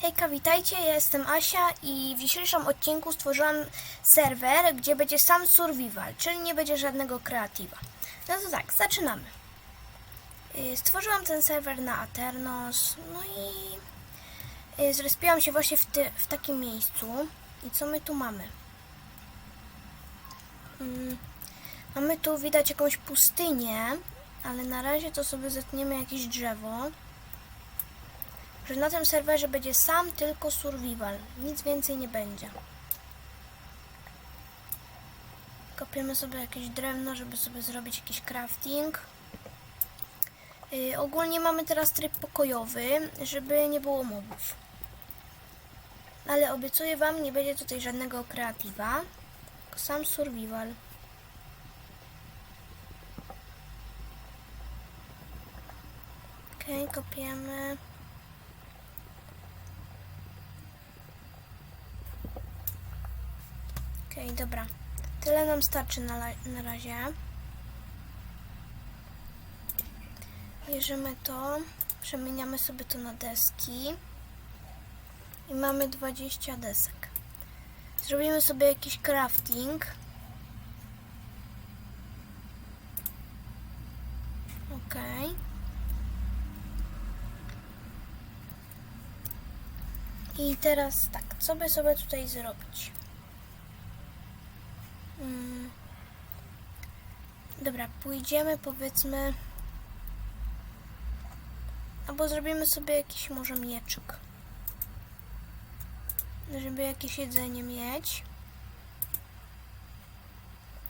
Hejka, witajcie, ja jestem Asia i w dzisiejszym odcinku stworzyłam serwer, gdzie będzie sam survival, czyli nie będzie żadnego kreatywa. No to tak, zaczynamy. Y, Stworzyłam ten serwer na Aternos, no i y, zrespiłam się właśnie w, ty, w takim miejscu. I co my tu mamy? Mm, Mamy tu widać jakąś pustynię, ale na razie to sobie zetniemy jakieś drzewo że na tym serwerze będzie sam tylko survival. Nic więcej nie będzie. Kopiemy sobie jakieś drewno, żeby sobie zrobić jakiś crafting. Yy, ogólnie mamy teraz tryb pokojowy, żeby nie było mobów. Ale obiecuję Wam, nie będzie tutaj żadnego kreatywa, tylko sam survival. Okej, okay, kopiemy. Okej, dobra. Tyle nam starczy na, na razie. Bierzemy to, przemieniamy sobie to na deski i mamy 20 desek. Zrobimy sobie jakiś crafting. Okej. I teraz tak, co by sobie tutaj zrobić? Mm. Dobra, pójdziemy powiedzmy. Albo zrobimy sobie jakiś może mieczyk. Żeby jakieś jedzenie mieć.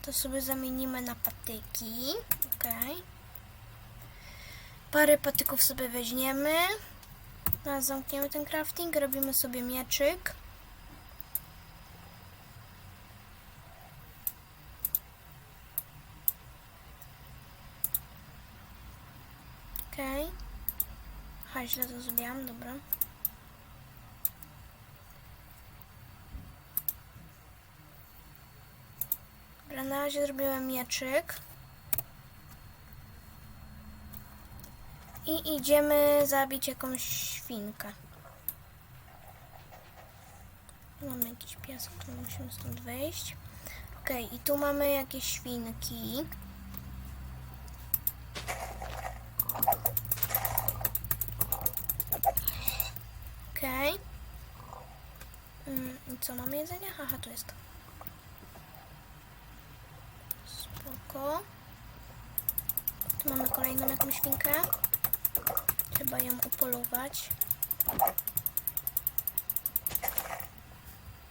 To sobie zamienimy na patyki. Okej. Parę patyków sobie weźmiemy. Zamkniemy ten crafting. Robimy sobie mieczyk. Okej. Okay. Aha, źle to zrobiłam, dobra. Dobra, na razie zrobiłem mieczyk. I idziemy zabić jakąś świnkę. Mamy jakiś piasek, to musimy stąd wyjść. Okej, i tu mamy jakieś świnki. Okej. Mm, i co, mamy jedzenie? Aha, tu jest. Spoko. Tu mamy kolejną jakąś świnkę. Trzeba ją upolować.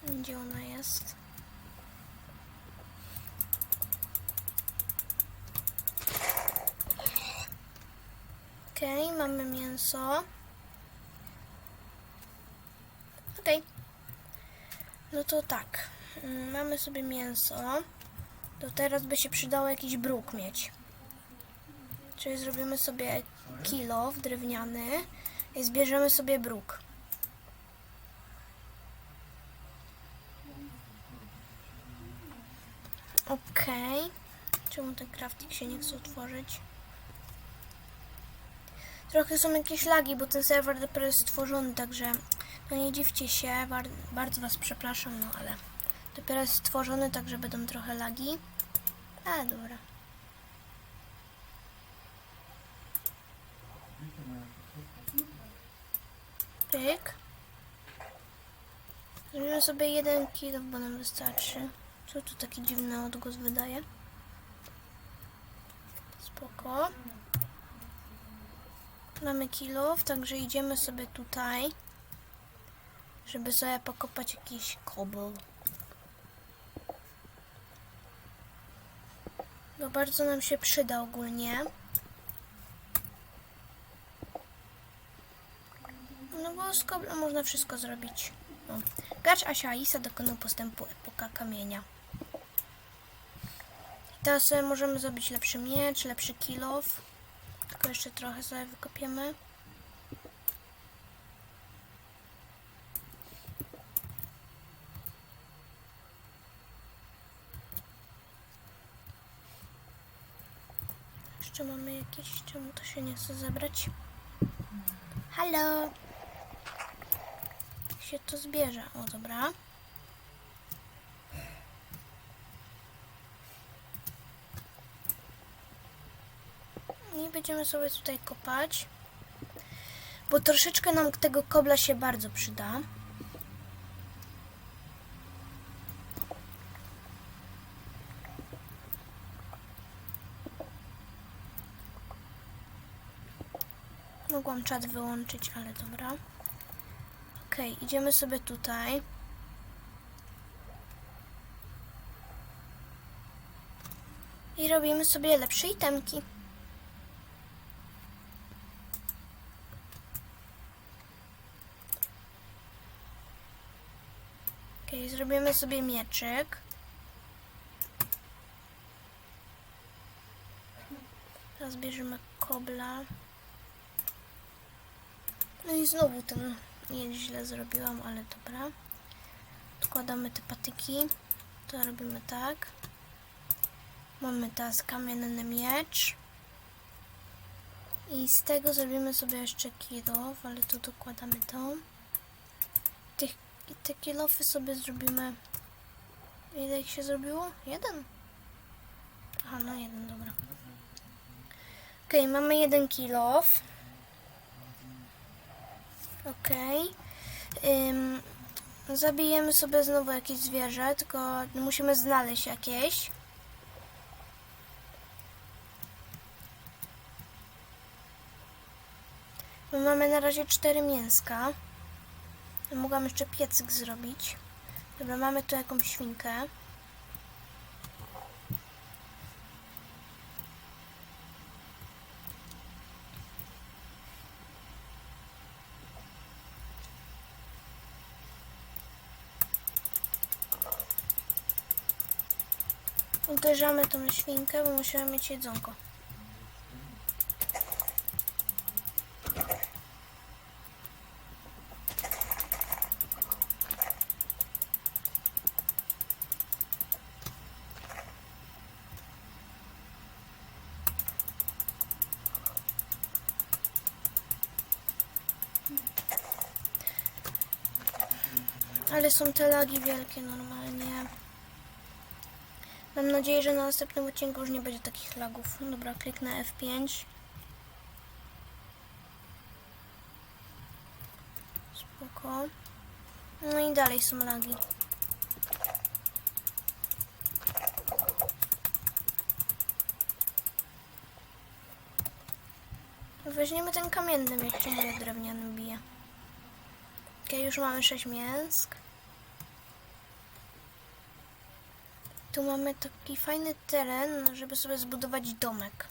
Gdzie ona jest? Okej, mamy mięso. Okej. No to tak. Mm, Mamy sobie mięso. To teraz by się przydało jakiś bruk mieć. Czyli zrobimy sobie kilo drewniany i zbierzemy sobie bruk. Okej. Czemu ten crafting się nie chce otworzyć? Trochę są jakieś lagi, bo ten serwer dopiero jest stworzony, także no nie dziwcie się, bar bardzo Was przepraszam, no ale dopiero jest stworzony, także będą trochę lagi. A, dobra. Pyk. Zrobimy sobie jeden kilo, bo nam wystarczy. Co tu taki dziwny odgłos wydaje? Spoko. Mamy kilów, także idziemy sobie tutaj, żeby sobie pokopać jakiś kobyl. Bo bardzo nam się przyda ogólnie. No bo z koblem można wszystko zrobić. No. Gacz Asia Alisa dokonał postępu epoka kamienia. Teraz sobie możemy zrobić lepszy miecz, lepszy kilof. Tylko jeszcze trochę sobie wykopiemy. Jeszcze mamy jakieś, czemu to się nie chce zebrać? Halo! się to zbierze. O, dobra. I będziemy sobie tutaj kopać. Bo troszeczkę nam tego kobla się bardzo przyda. Mogłam czat wyłączyć, ale dobra. Okej, idziemy sobie tutaj. I robimy sobie lepsze itemki. Okej, zrobimy sobie mieczyk. Teraz bierzemy kobla. No i znowu ten nie źle zrobiłam, ale dobra. Odkładamy te patyki. To robimy tak. Mamy teraz kamienny miecz. I z tego zrobimy sobie jeszcze kilof, ale tu dokładamy to. Tych, te kilofy sobie zrobimy... Ile ich się zrobiło? Jeden? Aha, no jeden, dobra. Okej, mamy jeden kilof. Okej. Ym, zabijemy sobie znowu jakieś zwierzę, tylko musimy znaleźć jakieś. My mamy na razie cztery mięska. Mogłam jeszcze piecyk zrobić. Dobra, mamy tu jakąś świnkę. Uderzamy tą świnkę, bo musimy mieć jedzonko. Ale są te lagi wielkie normalnie. Mam nadzieję, że na następnym odcinku już nie będzie takich lagów. Dobra, kliknę F5. Spoko. No i dalej są lagi. Weźmiemy ten kamienny miecz, czy nie drewniany bije. Okej, już mamy 6 mięsk. Tu mamy taki fajny teren, żeby sobie zbudować domek.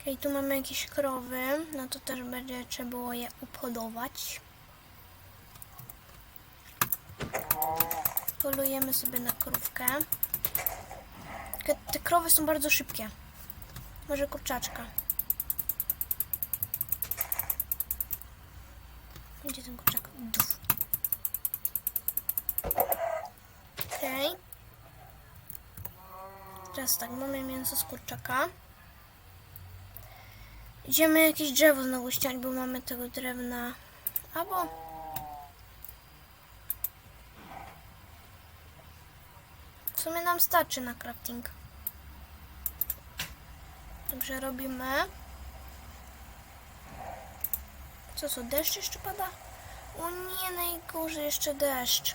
Okej, tu mamy jakieś krowy, no to też będzie trzeba było je upolować. Polujemy sobie na krówkę. Te, krowy są bardzo szybkie. Może kurczaczka. Gdzie ten kurczak? Okej. Teraz tak, mamy mięso z kurczaka. Idziemy jakieś drzewo znowu ściąć, bo mamy tego drewna. Albo... W sumie nam starczy na crafting. Dobrze, robimy. Co, co, deszcz jeszcze pada? O nie, najgorzej jeszcze deszcz.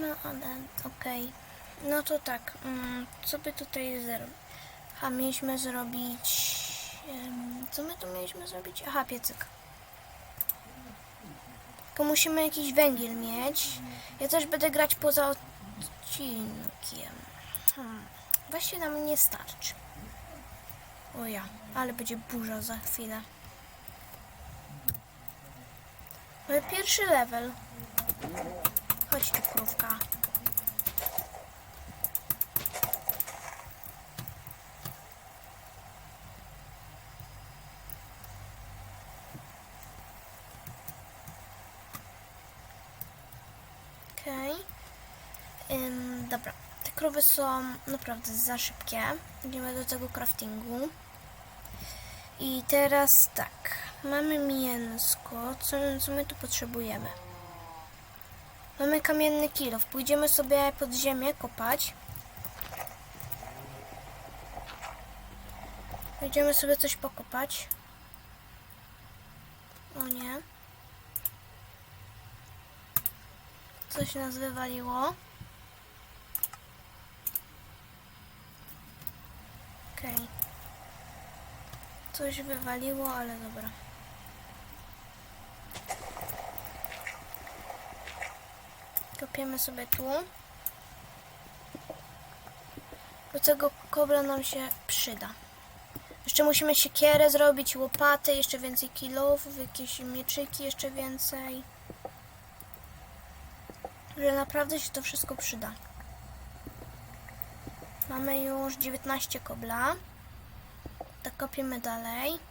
No, ale okej. No to tak, mm, co by tutaj zrobić? A mieliśmy zrobić... co my tu mieliśmy zrobić? Aha, piecyk. Tylko musimy jakiś węgiel mieć. Ja też będę grać poza odcinkiem. Hmm. Właściwie nam nie starczy. O ja, ale będzie burza za chwilę. Mamy pierwszy level. Chodź tu, krówka. Okej. Ym, dobra. Te krowy są naprawdę za szybkie. Idziemy do tego craftingu. I teraz tak, mamy mięsko, co, co my tu potrzebujemy? Mamy kamienny kilof, pójdziemy sobie pod ziemię kopać. Pójdziemy sobie coś pokopać. O nie. Coś nas wywaliło. Okej. Coś wywaliło, ale dobra. Kopiemy sobie tu. Do tego kobla nam się przyda. Jeszcze musimy siekierę zrobić, łopaty, jeszcze więcej kilowów, jakieś mieczyki, jeszcze więcej. Że naprawdę się to wszystko przyda. Mamy już 19 kobla. Tak kopiemy dalej.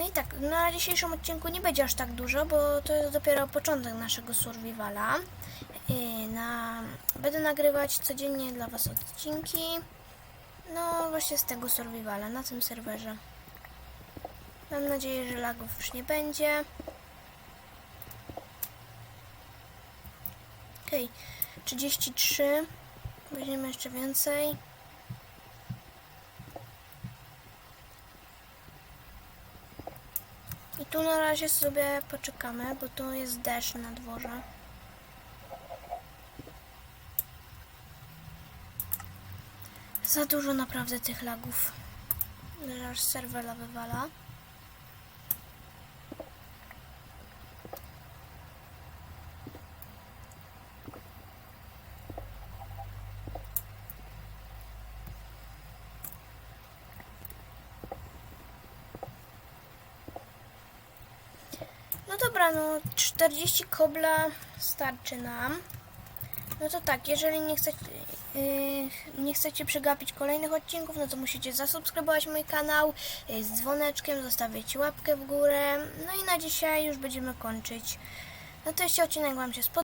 No i tak, na dzisiejszym odcinku nie będzie aż tak dużo, bo to jest dopiero początek naszego survivala. Yy, Na... Będę nagrywać codziennie dla Was odcinki. No właśnie z tego survivala, na tym serwerze. Mam nadzieję, że lagów już nie będzie. Okej, 33. Weźmiemy jeszcze więcej. Tu na razie sobie poczekamy, bo tu jest deszcz na dworze. Za dużo naprawdę tych lagów. że Aż serwera wywala. Dobra, no 40 kobla starczy nam. No to tak, jeżeli nie chcecie, yy, nie chcecie przegapić kolejnych odcinków, no to musicie zasubskrybować mój kanał yy, z dzwoneczkiem, zostawić łapkę w górę. No i na dzisiaj już będziemy kończyć. No to jeśli odcinek Wam się spodobał,